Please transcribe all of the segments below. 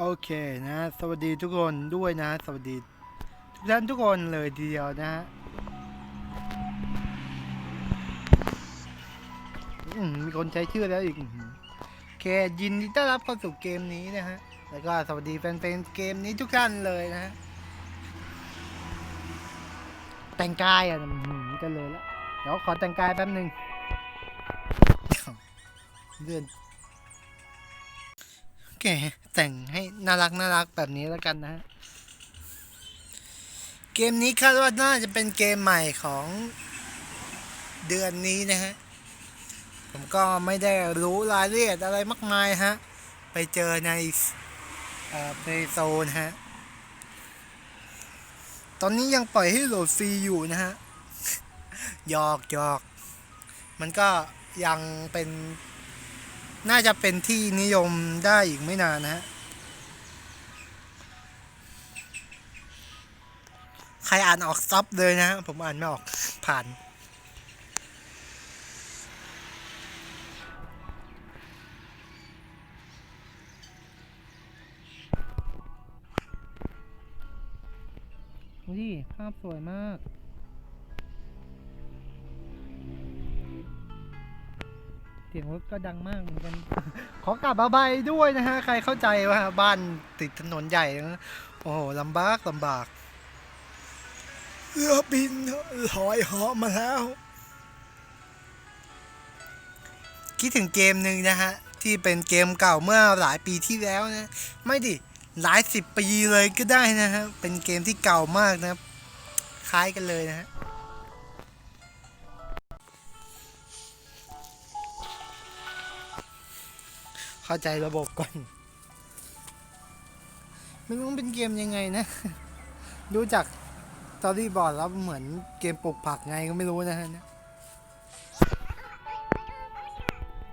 โอเคนะ สวัสดีทุกคนด้วยนะ สวัสดีทุกท่านทุกคนเลยทีเดียวนะฮะมมีคนใช้ชื่อแล้วอีกโอเคยินดีต้อนรับเข้าสู่เกมนี้นะฮะ แล้วก็สวัสดีแฟนๆเกมนี้ทุกท่านเลยนะฮะ แต่งกายอะจะเลยแล้ว เดี๋ยวขอแต่งกายแป๊บหนึ่งเลื่อน โอเคแต่งให้น่ารักน่ารักแบบนี้แล้วกันนะฮะ เกมนี้คาดว่าน่าจะเป็นเกมใหม่ของเดือนนี้นะฮะ ผมก็ไม่ได้รู้รายละเอียดอะไรมากมายฮะ ไปเจอในเอ่อในโซนฮะ ตอนนี้ยังปล่อยให้โหลดฟรีอยู่นะฮะ หยอกหยอก มันก็ยังเป็น น่าจะเป็นที่นิยมได้อีกไม่นานนะฮะ ใครอ่านออกซับเลยนะฮะผมอ่านไม่ออกผ่านนี่ภาพสวยมาก สียงรถก็ดังมากเหมือนกัน ขอกลับมาใบด้วยนะฮะ ใครเข้าใจว่าบ้านติดถนนใหญ่นะโอ้โหลำบากลำบากเรือบินลอยหาะมาแล้ว คิดถึงเกมหนึ่งนะฮะ ที่เป็นเกมเก่าเมื่อหลายปีที่แล้วนะ ไม่ดิ หลายสิบปีเลยก็ได้นะฮะ เป็นเกมที่เก่ามากนะครับคล้ายกันเลยนะฮะ เข้าใจระบบก่อน ไม่รู้มันเป็นเกมยังไงนะ ดูจากสตอรี่บอร์ดแล้วเหมือนเกมปลูกผักไงก็ไม่รู้นะฮะเนี่ย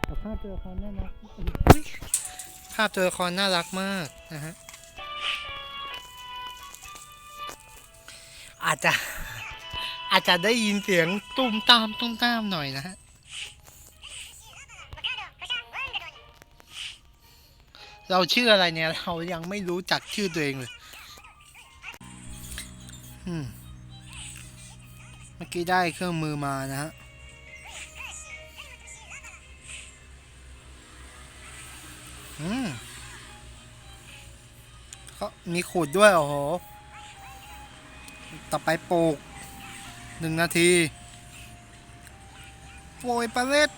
แต่ภาพตัวละครน่ารักอุ๊ยภาพตัวละครน่ารักมากนะฮะ อาจจะอาจจะได้ยินเสียงตุ้มตามตุ้มตามหน่อยนะฮะ เราชื่ออะไรเนี่ย เรายังไม่รู้จักชื่อตัวเองเลยเมื่อกี้ได้เครื่องมือมานะฮะอืมเขามีขูดด้วย โอ้โห ต่อไปปลูกหนึ่งนาทีโปรยปลาเล็ด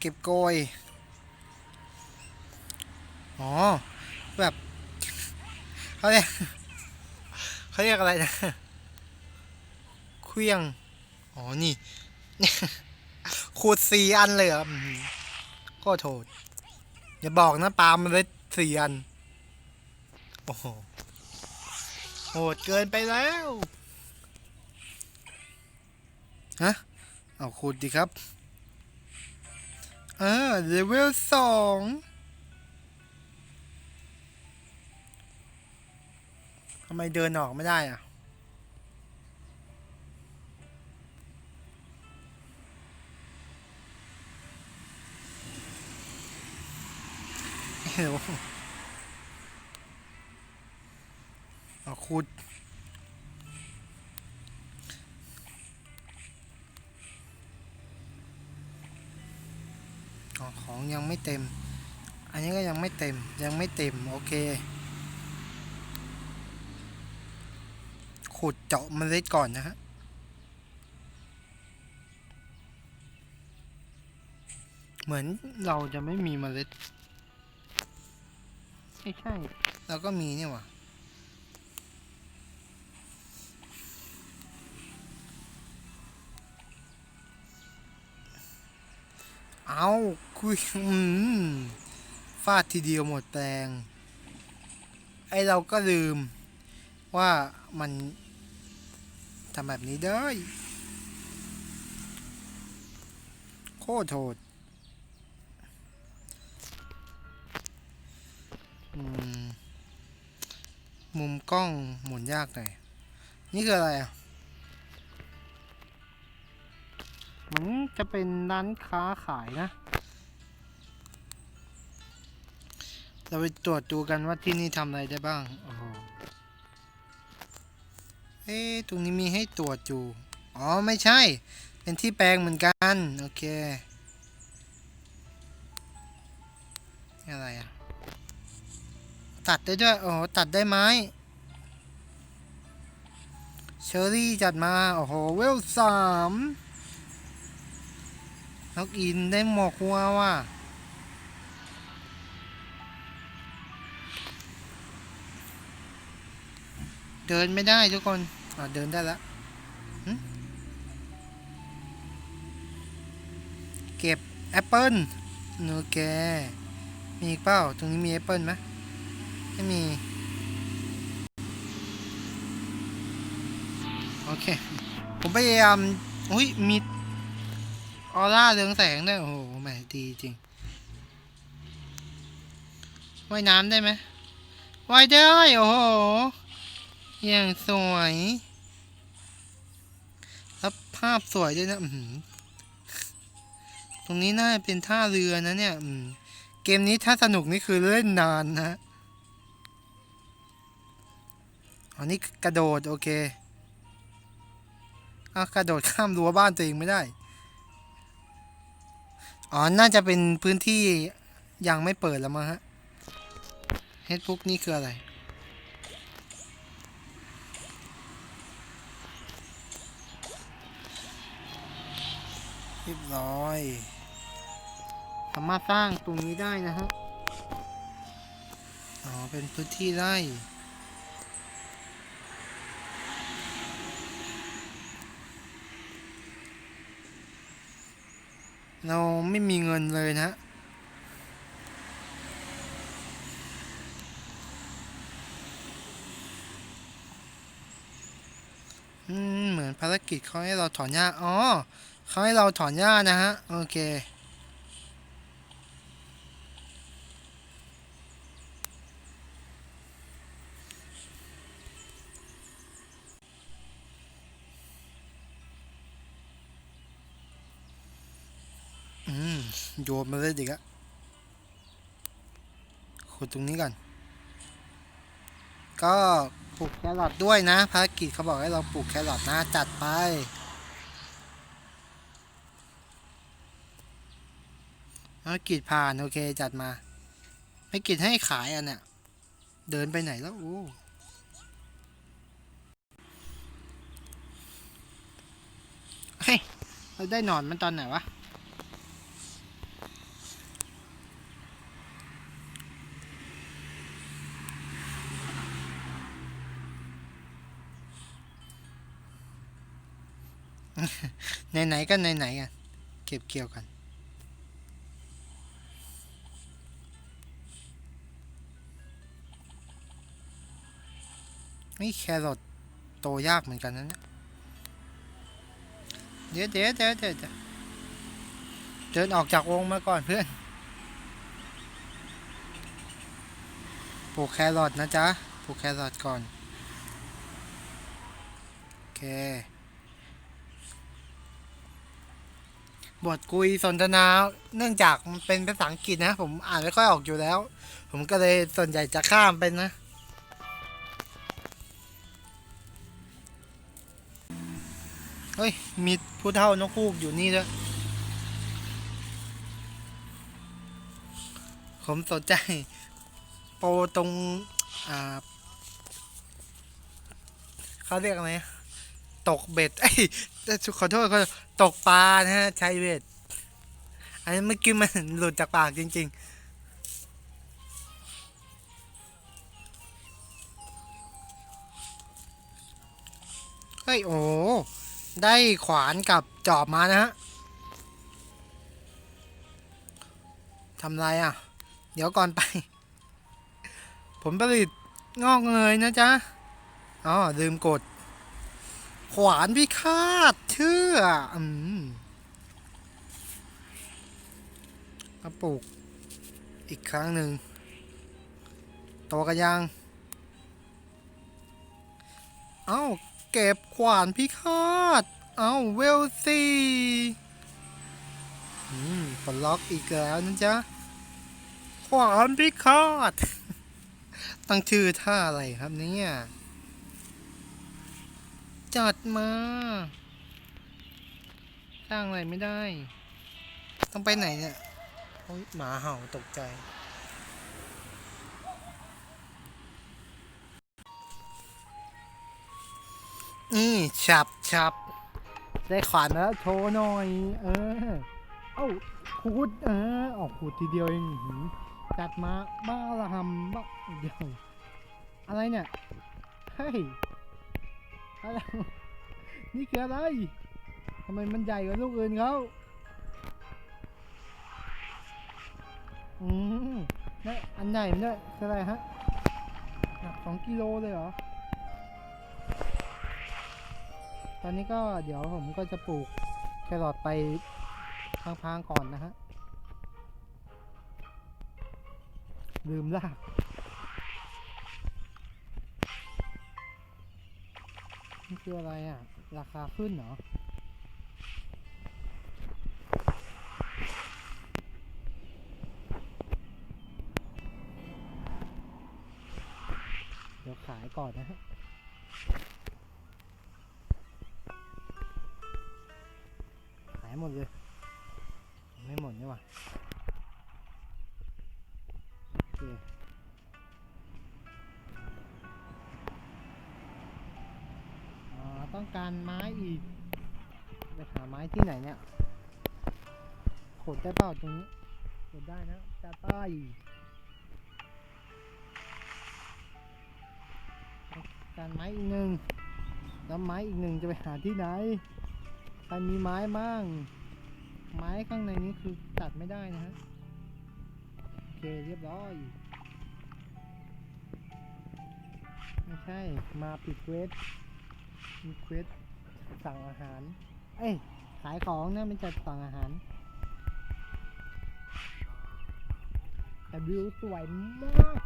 เก็บโกย อ๋อ แบบเขาเรียกเขาเรียกอะไรนะเครื่อง อ๋อ นี่ ขูดสี่อันเลยเหรออืมก็โทษ อย่าบอกนะปาล์มมันเลยสี่อัน โอ้โหโหดเกินไปแล้ว ฮะ เอาขุดดีครับ อ่าเลเวลสองทำไมเดินออกไม่ได้อะเดี๋ยวเอาขุด ของยังไม่เต็ม อันนี้ก็ยังไม่เต็มยังไม่เต็ม โอเค ขุดเจาะเมล็ดก่อนนะฮะเหมือนเราจะไม่มีเมล็ด ไม่ใช่เราก็มีเนี่ยว่ะ เอาคุยฟาดทีเดียวหมดแปลงไอเราก็ลืม ว่ามันทำแบบนี้ได้ โคตรโหดมมุมกล้องหมุนยากหน่อย นี่คืออะไรอะ มมือนจะเป็นร้านค้าขายนะ เราไปตรวจดูกันว่าที่นี่ทำอะไรได้บ้าง โอ้โห เอ๊ะตรงนี้มีให้ตรวจอยู่ อ๋อ ไม่ใช่ เป็นที่แปลงเหมือนกัน โอเคนี่อะไรอะตัดได้ด้วย โอ้โห ตัดได้ไหมเชอรี่จัดมา โอ้โห เวลสาม นกอินได้หมอกหัวว่ะเดินไม่ได้ทุกคนอ่าเดินได้แล้วเก็บแอปเปิลโอเคมีอีกเปล่าตรงนี้มีแอปเปิลไหมไม่มี โอเค ผมพยายามอุ้ยมี ออร่าเรืองแสงด้วยโอ้โหแหมดีจริงว่ายน้ำได้ไหมว่ายได้ โอ้โห อย่างสวยแล้วภาพสวยด้วยนะตรงนี้น่าจะเป็นท่าเรือนะเนี่ยเกมนี้ถ้าสนุกนี่คือเล่นนานนะอันนี้กระโดด โอเคอ้ากระโดดข้ามรั้วบ้านตัวเองไม่ได้ อ๋อ น่าจะเป็นพื้นที่ยังไม่เปิดแล้วมั้งฮะเฮดบุ๊กนี่คืออะไร เรียบร้อย สามารถสร้างตรงนี้ได้นะฮะ อ๋อ เป็นพื้นที่ไร่ เราไม่มีเงินเลยนะ เหมือนภารกิจเขาให้เราถอนหญ้า อ๋อเขาให้เราถอนหญ้านะฮะ โอเค อืม โยนมาเลยดิกอะขุดตรงนี้ก่อน ก็ปลูกแครอทด้วยนะภารกิจเขาบอกให้เราปลูกแครอทนะจัดไป ภารกิจผ่านโอเคจัดมาภารกิจให้ขายอะเนี่ยเดินไปไหนแล้วโอ้เฮ้ยเราได้นอนมันตอนไหนวะ ไหนๆก็ไหนๆกันเก็บเกี่ยวกัน นี่แครอทโตยากเหมือนกันนะเนี่ยเดี๋ยวเดี๋ยวเดี๋ยวเดี๋ยวเดี๋ยวเดินออกจากวงมาก่อนเพื่อนปลูกแครอทนะจ๊ะปลูกแครอทก่อน โอเค บทคุยสนทนา เนื่องจากมันเป็นภาษาอังกฤษนะ ผมอ่านไม่ค่อยออกอยู่แล้ว ผมก็เลยส่วนใหญ่จะข้ามเป็นนะ เฮ้ย มีผู้เท่านกคูกอยู่นี่ด้วย ผมสนใจ โปรตรง อ่าเขาเรียกอะไร ตกเบ็ดเอ้ยขอโทษขอตกปลานะฮะใช้เบ็ด อันนี้เมื่อกี้มันหลุดจากปากจริง ๆเฮ้ย โอ้ ได้ขวานกับจอบมานะฮะ ทำไรอะ เดี๋ยวก่อนไปผลผลิตงอกเงยนะจ๊ะ อ๋อ ลืมกด ขวานพิฆาตเชื่ออืมมาปลูกอีกครั้งหนึ่งโตกันยัง เอ้า เก็บขวานพิฆาต เอ้า เวลซีปลดล็อกอีกแล้วนะจ๊ะ ขวานพิฆาต ตั้งชื่อท่าอะไรครับเนี่ย จัดมา สร้างอะไรไม่ได้ ต้องไปไหนเนี่ยโอ้ยหมาเห่าตกใจ นี่ฉับฉับได้ขวานแล้วโชว์หน่อย เออ เอ้าขูดเออออกขูดทีเดียวเองจัดมาบ้าละหำบ้าเดียวอะไรเนี่ย เฮ้ย อะไรนี่คืออะไรทำไมมันใหญ่กว่าลูกอื่นเขาอืมนี่อันใหญ่มันด้วยคืออะไรฮะหนักสองกิโลเลยเหรอ ตอนนี้ก็เดี๋ยวผมก็จะปลูกแครอทไปพังๆก่อนนะฮะ ลืมราก คืออะไรอะ ราคาขึ้นเหรอเดี๋ยวขายก่อนนะฮะขายหมดเลย ไม่หมดนี่หว่าโอเค ต้องการไม้อีก ไปหาไม้ที่ไหนเนี่ยขนได้เปล่าตรงนี้ขนได้นะจะใต้ต้องการไม้อีกหนึ่งแล้วไม้อีกหนึ่งจะไปหาที่ไหนใครมีไม้บ้าง ไม้ข้างในนี้คือตัดไม่ได้นะฮะ โอเคเรียบร้อย ไม่ใช่ มาปิดเวส มีเควสสั่งอาหาร เอ้ย ขายของนะไม่ใช่สั่งอาหาร แต่วิวสวยมาก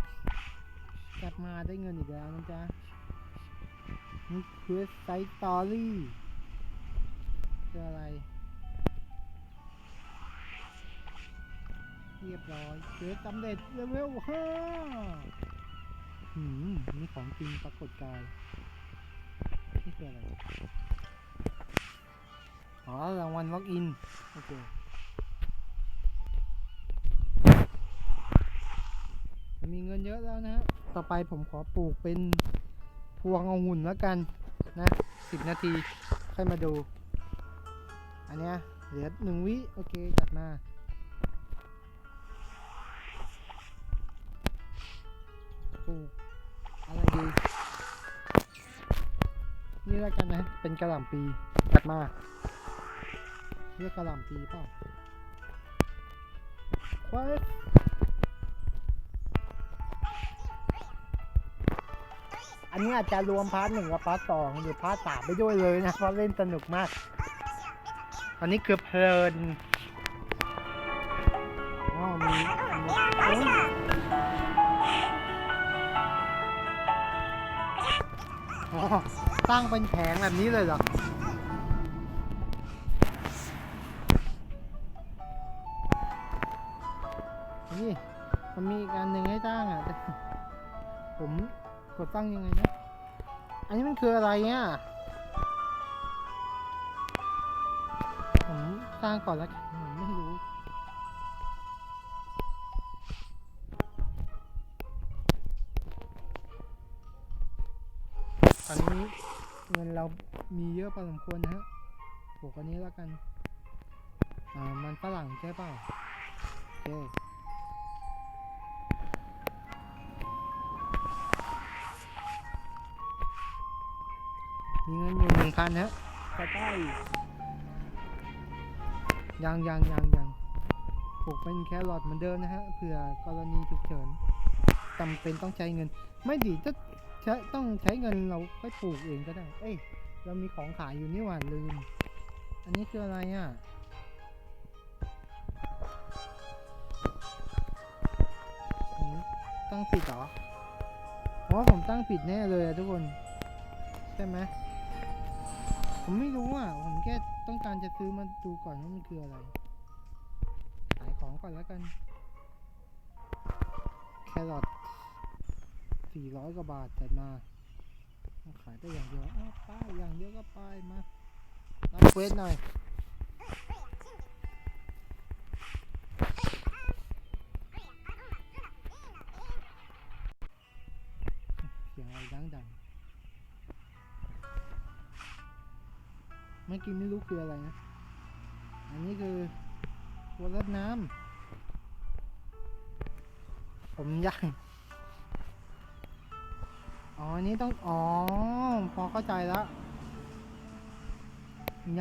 กลับมาได้เงินอีกแล้วนะจ๊ะนี่เควสไซต์ตอรี่คืออะไร เรียบร้อยเควสสำเร็จเลเวลห้าหืมนี่ของจริงปรากฏกาย คืออะไรอ๋อรางวัลล็อกอิน โอเคมีเงินเยอะแล้วนะฮะ ต่อไปผมขอปลูกเป็นพวงองุ่นแล้วกันนะสิบนาที ค่อยมาดู อันเนี้ยเหลือหนึ่งวิ โอเค จัดมาปลูก นี้แล้วกันนะ เป็นกระหล่ำปีจับมาเรียกกระหล่ำปีเปล่าควายอันนี้อาจจะรวมพาร์ทหนึ่งกับพาร์ทสองหรือพาร์ทสามไปด้วยเลยนะ เพราะเล่นสนุกมาก อันนี้คือเพลิน ตั้งเป็นแผงแบบนี้เลยเหรอนี่มันมีอีกอันหนึ่งให้ตั้งอะแต่ผมกดตั้งยังไงนะ อันนี้มันคืออะไรเนี่ยผมสร้างก่อนแล้วกันผมไม่รู้ตอนนี้ เงินเรามีเยอะพอสมควรนะฮะปลูกอันนี้แล้วกัน อ่า มันฝรั่งใช่เปล่าโอเคมีเงินอยู่หนึ่งพันฮะจะได้ยังยังยังยังปลูกเป็นแครอทเหมือนเดิมนะฮะ เผื่อกรณีฉุกเฉินจำเป็นต้องใช้เงิน ไม่ดีจะ ใช้ต้องใช้เงินเราค่อยปลูกเองก็ได้ เอ้ย เรามีของขายอยู่นี่หว่าลืม อันนี้คืออะไรอะอืมตั้งผิดเหรอ เพราะผมตั้งผิดแน่เลยทุกคน ใช่ไหม ผมไม่รู้อะ ผมแค่ต้องการจะซื้อมาดูก่อนว่ามันคืออะไร ขายของก่อนแล้วกัน แครอท สี่ร้อยกว่าบาทจัดมาขายได้อย่างเดียวอ้าวป้ายอย่างเดียวก็ป้ายมารับเควสหน่อยเสียงอะไรดังดังเมื่อกี้ไม่รู้คืออะไรนะ อันนี้คือตัวรดน้ำผมย่าง อ๋อ นี้ต้อง อ๋อ พอเข้าใจแล้ว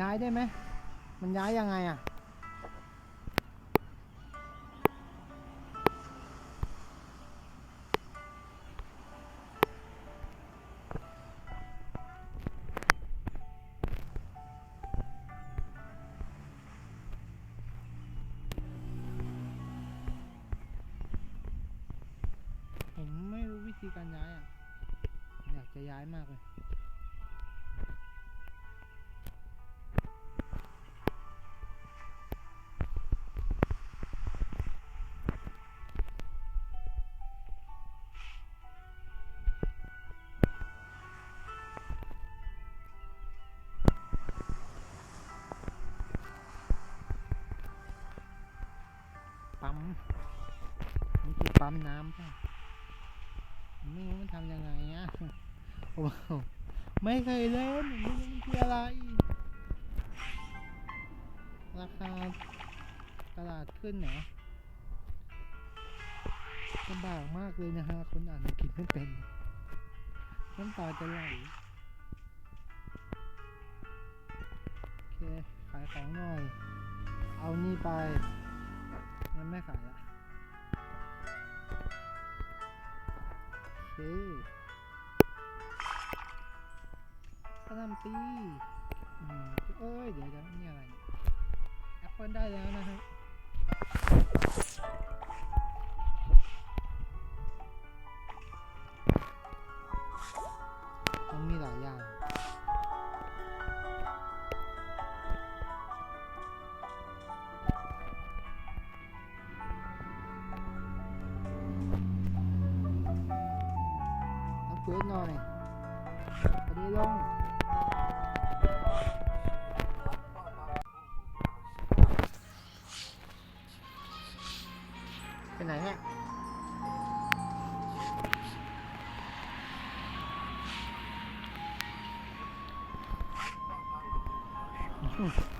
ย้ายได้ไหม มันย้ายยังไงอะ จะย้ายมากเลยปั๊มนี่คือปั๊มน้ำป่ะไม่รู้มันทำยังไงอะ ไม่เคยเล่นไม่รู้มันคืออะไร ราคาตลาดขึ้นเหรอลำบากมากเลยนะฮะ คนอ่านอังกฤษไม่เป็น น้ำตาจะไหลโอเค ขายของหน่อย เอานี่ไปงั้นไม่ขายละโอเค ระลำปีอืมเอ้ย เดี๋ยวเดี๋ยวนี่อะไรแอปเปิลได้แล้วนะฮะมั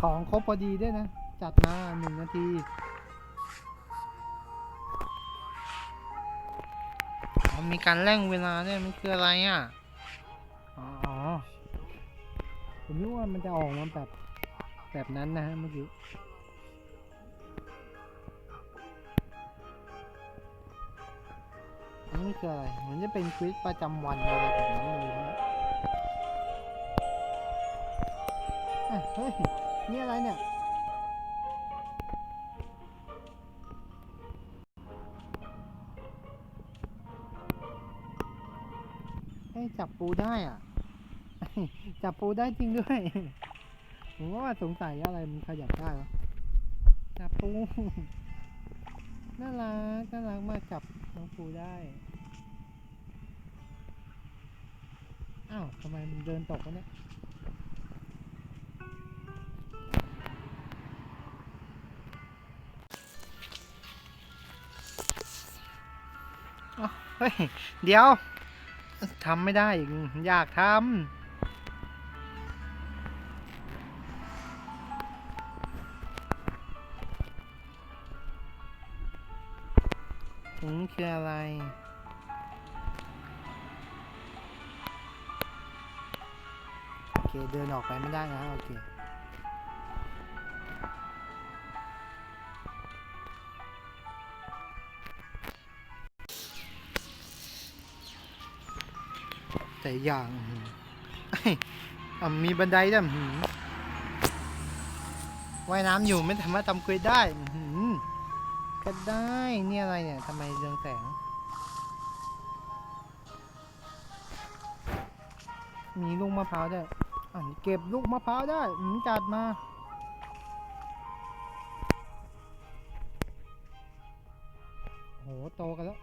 ของครบพอดีด้วยนะ จัดมาหนึ่งนาทีอ๋อมีการเร่งเวลาด้วยมันคืออะไรอะ อ๋ออ๋อผมนึกว่ามันจะออกมาแบบ แบบนั้นนะฮะเมื่อกี้อันนี้คืออะไรเหมือนจะเป็นควิสประจำวันอะไรแบบนั้นเลย ฮ้ย นี่อะไรเนี่ยเอ้ย จับปูได้อะ จับปูได้จริงด้วย ผมว่าสงสัยอะไรมันขยับได้หรอจับปู น่ารัก น่ารักมากจับน้องปูได้อ้าวทำไมมันเดินตกวะเนี่ย เฮ้ย เดี๋ยวทำไม่ได้อีกอยากทำนี่คืออะไรโอเค เดินออกไปไม่ได้นะโอเค แต่อย่างมีบันไดด้วยว่ายน้ำอยู่ไม่สามารถทำเควสได้ก็ได้นี่อะไรเนี่ยทำไมเรืองแสง มีลูกมะพร้าวด้วยอะเก็บลูกมะพร้าวได้จัดมาโหโตกันแล้ว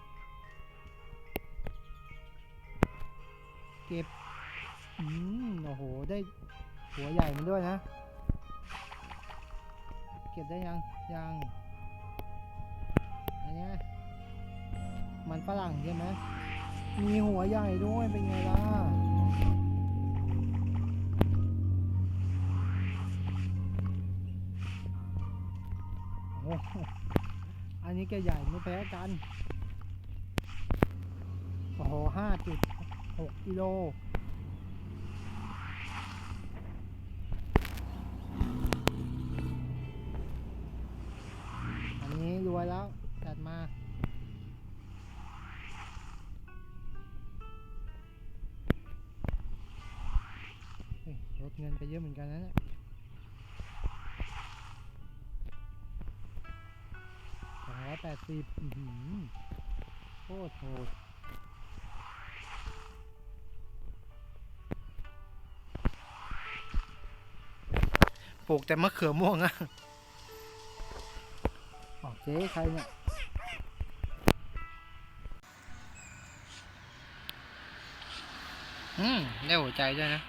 เก็บ อืม โอ้โห ได้หัวใหญ่มันด้วยนะ เก็บได้ยัง ยัง อันนี้มันฝรั่งใช่ไหม มีหัวใหญ่ด้วย เป็นไงล่ะอ้โหอันนี้แกใหญ่ไม่แพ้กัน โอ้โหห้าจุด หกกิโลอันนี้รวยแล้ว จัดมาลดเงินไปเยอะเหมือนกันนะเนี่ยสองร้อยแปดสิบอื้อหือโคตรโหด ปลูกแต่มะเขือม่วงอะอ๋อเจ๊ใครเนี่ยอืมได้หัวใจด้วยนะ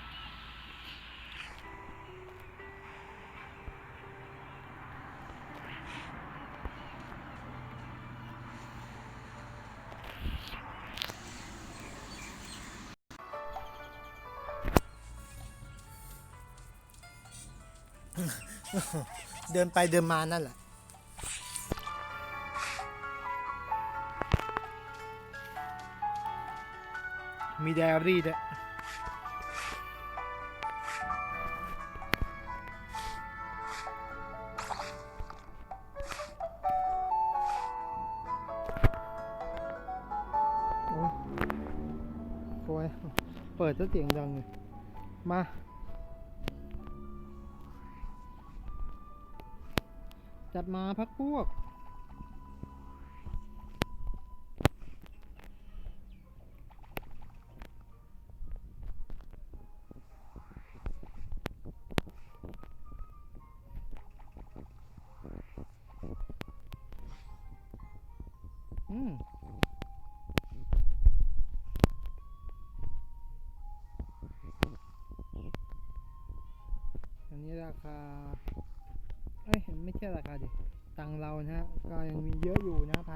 ดินไปเดินมานั่นแหละมีไดอารี่ด้วยโอ้ยโอ้ยเปิดซะเสียงดังเลยมา จัดมาพักพวก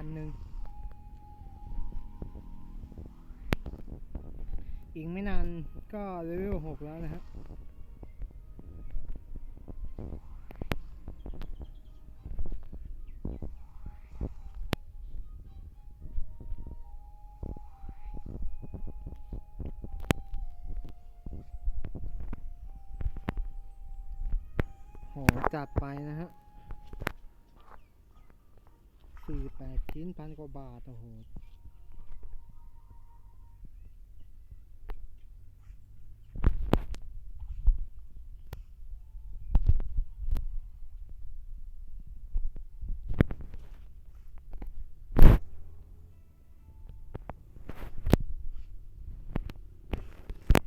นะพันหนึ่ง อีกไม่นานก็เลเวลหกแล้วนะฮะโหจัดไปนะฮะสี่แปด ชิ้นพันกว่าบาท โอ้โห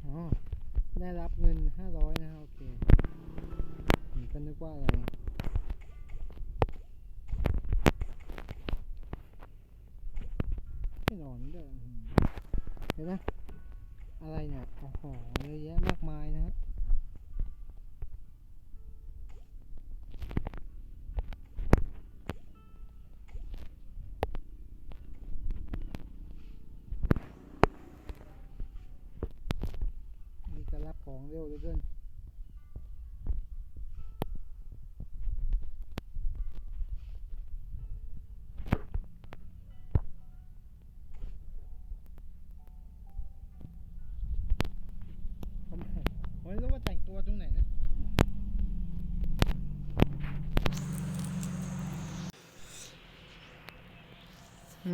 อ๋อได้รับเงินห้าร้อยนะโอเคผมก็นึกว่าอะไร ไม่นอนด้วยอื้อหือ เห็นไหมอะไรเนี่ยโอ้โหเยอะแยะมากมายนะฮะ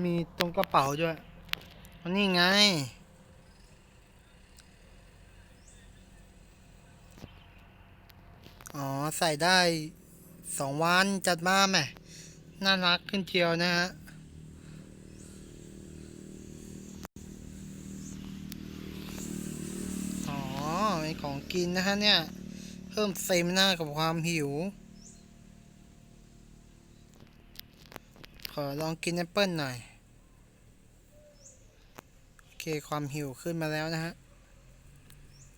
มีตรงกระเป๋าด้วยอันนี้ไง อ๋อ ใส่ได้สองวันจัดมาแหมน่ารักขึ้นเชียวนะฮะอ๋อเป็นของกินนะฮะเนี่ย เพิ่มเซมหน้ากับความหิว ขอลองกินแอปเปิลหน่อย เคความหิวขึ้นมาแล้วนะฮะ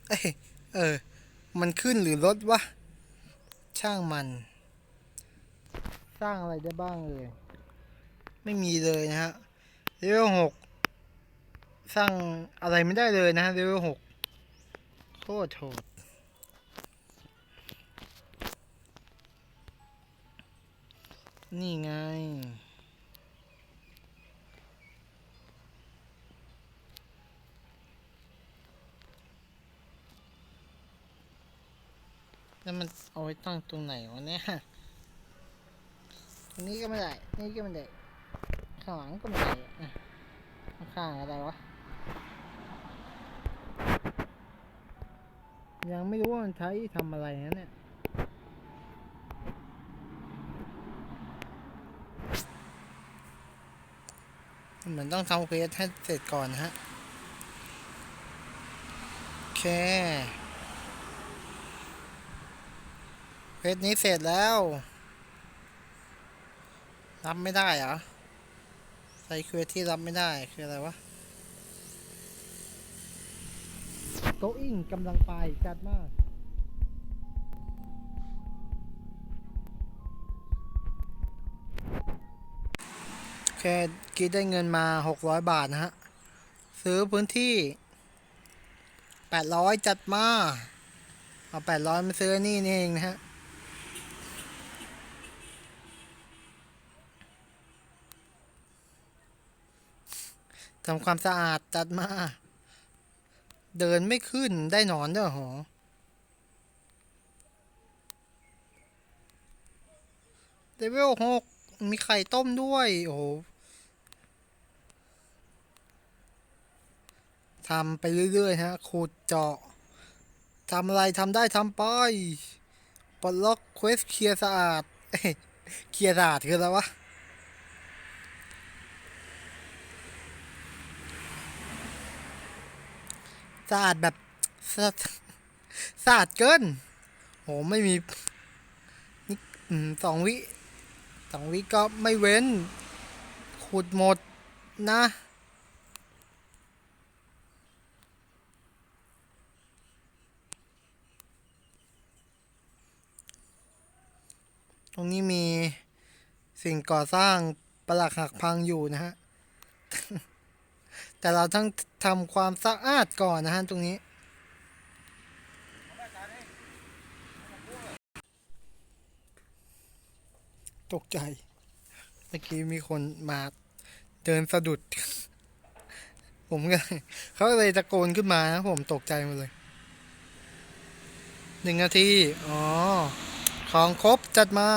เอ้ยเออ มันขึ้นหรือลดวะ ช่างมัน สร้างอะไรได้บ้างเลย ไม่มีเลยนะฮะเลเวลหกสร้างอะไรไม่ได้เลยนะฮะเลเวลหกโคตรโหดนี่ไง แล้วมันเอาไว้ตั้งตรงไหนวะเนี่ยตรงนี้ก็ไม่ได้ นี่ก็ไม่ได้ ข้างหลังก็ไม่ได้ข้างอะไรวะ ยังไม่รู้ว่ามันใช้ทำอะไรนะเนี่ยเหมือนต้องทำเควสให้เสร็จก่อนนะฮะ โอเค เควสนี้เสร็จแล้วรับไม่ได้เหรอใส่เควสที่รับไม่ได้คืออะไรวะโตอิงกำลังไปจัดมากโอเคกีได้เงินมา 600 บาทนะฮะ ซื้อพื้นที่ 800 จัดมา เอา 800 มาซื้อนี่นี่เองนะฮะ ทำความสะอาดจัดมา เดินไม่ขึ้นได้หนอนด้วยหรอเลเวลหกมีไข่ต้มด้วย โอ้โหทำไปเรื่อย ๆ ฮะ ขุดเจาะทำอะไรทำได้ทำไปปลดล็อกเควสเคลียร์สะอาดเอ้ยเคลียร์สะอาดคืออะไรวะ สะอาดแบบสะสะอาดเกิน โห ไม่มีนี่สองวิสองวิก็ไม่เว้น ขุดหมดนะตรงนี้มีสิ่งก่อสร้างประหลักหักพังอยู่นะฮะ แต่เราต้องทำความสะอาดก่อนนะฮะตรงนี้ ตกใจ เมื่อกี้มีคนมาเดินสะดุด ผมก็เขาเลยตะโกนขึ้นมานะผมตกใจหมดเลยหนึ่งนาที อ๋อ ของครบจัดมา